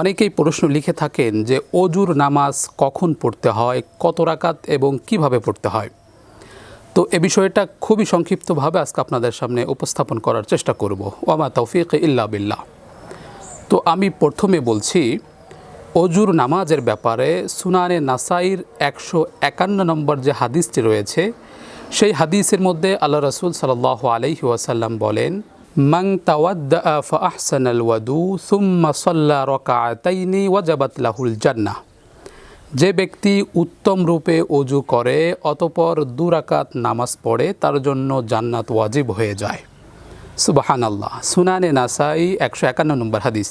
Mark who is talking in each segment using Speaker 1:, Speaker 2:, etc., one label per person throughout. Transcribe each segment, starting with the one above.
Speaker 1: অনেকেই প্রশ্ন লিখে থাকেন যে অজুর নামাজ কখন পড়তে হয়, কত রাকাত এবং কীভাবে পড়তে হয়। তো এ বিষয়টা খুবই সংক্ষিপ্তভাবে আজকে আপনাদের সামনে উপস্থাপন করার চেষ্টা করব। ওমা তৌফিক ইল্লা বিল্লাহ। তো আমি প্রথমে বলছি, অজুর নামাজের ব্যাপারে সুনানে নাসাইর একশো একান্ন নম্বর যে হাদিসটি রয়েছে, সেই হাদিসের মধ্যে আল্লাহ রসুল সাল্লাহ আলহি ওয়াসাল্লাম বলেন মাং তাওয়াদ্দা ফাহসান আল ওয়াদু সুম্মা সাল্লা রকাতাইনি ওয়াজাবাত লাহুল জান্নাহ। যে ব্যক্তি উত্তম রূপে অজু করে, অতপর দুরাকাত নামাজ পড়ে, তার জন্য জান্নাত ওয়াজিব হয়ে যায়। সুবাহান আল্লাহ সুনানে নাসাই একশো একান্ন নম্বর হাদিস।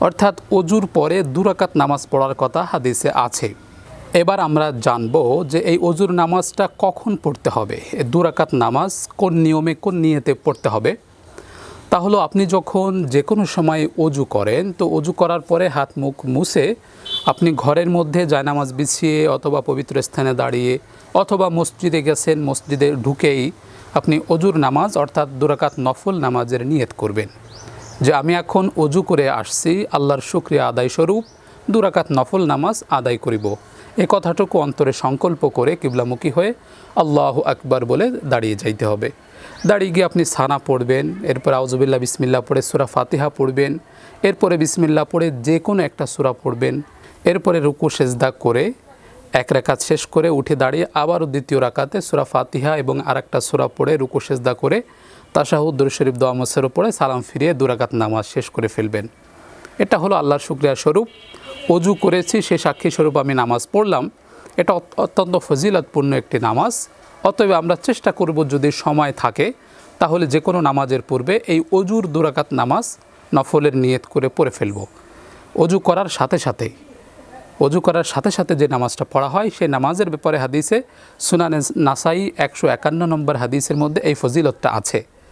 Speaker 1: অর্থাৎ অজুর পরে দুরাকাত নামাজ পড়ার কথা হাদিসে আছে। এবার আমরা জানব যে এই অজুর নামাজটা কখন পড়তে হবে? দুরাকাত নামাজ কোন নিয়মে কোন নিয়েতে পড়তে হবে? তা হলো আপনি যখন যে কোনো সময় অজু করেন, তো অজু করার পরে হাত মুখ মুছে আপনি ঘরের মধ্যে জায়নামাজ বিছিয়ে অথবা পবিত্র স্থানে দাঁড়িয়ে অথবা মসজিদে গেছেন, মসজিদে ঢুকেই আপনি অজুর নামাজ অর্থাৎ দুরাকাত নফল নামাজের নিয়ত করবেন। যে আমি এখন অজু করে আসছি, আল্লাহর শুক্রিয়া আদায় স্বরূপ দুরাকাত নফল নামাজ আদায় করিব। এ কথাটুকু অন্তরে সংকল্প করে কিবলামুখী হয়ে আল্লাহ আকবার বলে দাঁড়িয়ে যাইতে হবে। দাঁড়িয়ে গিয়ে আপনি সানা পড়বেন, এরপর আউজুবিল্লা বিসমিল্লা পড়ে সুরা ফাতিহা পড়বেন, এরপরে বিসমিল্লা পড়ে যে কোনো একটা সুরা পড়বেন, এরপরে রুকু, সেজদা করে এক রাকাত শেষ করে উঠে দাঁড়িয়ে আবারও দ্বিতীয় রাকাতে সুরা ফাতিহা এবং আরেকটা সুরা পড়ে রুকু, সেজদা করে তাশাহুদ্দুর শরীফ, দোয়া মসের উপরে সালাম ফিরিয়ে দুরাকাত নামাজ শেষ করে ফেলবেন। এটা হলো আল্লাহর শুক্রিয়া স্বরূপ। অজু করেছি, সে সাক্ষী স্বরূপ আমি নামাজ পড়লাম। এটা অত্যন্ত ফজিলতপূর্ণ একটি নামাজ। অতএব আমরা চেষ্টা করব যদি সময় থাকে, তাহলে যে কোনো নামাজের পূর্বে এই অজুর দুরাকাত নামাজ নফলের নিয়ত করে পড়ে ফেলব। অজু করার সাথে সাথে, অজু করার সাথে সাথে যে নামাজটা পড়া হয়, সেই নামাজের ব্যাপারে হাদিসে সুনানে নাসাই একশো একান্ন নম্বর হাদিসের মধ্যে এই ফজিলতটা আছে।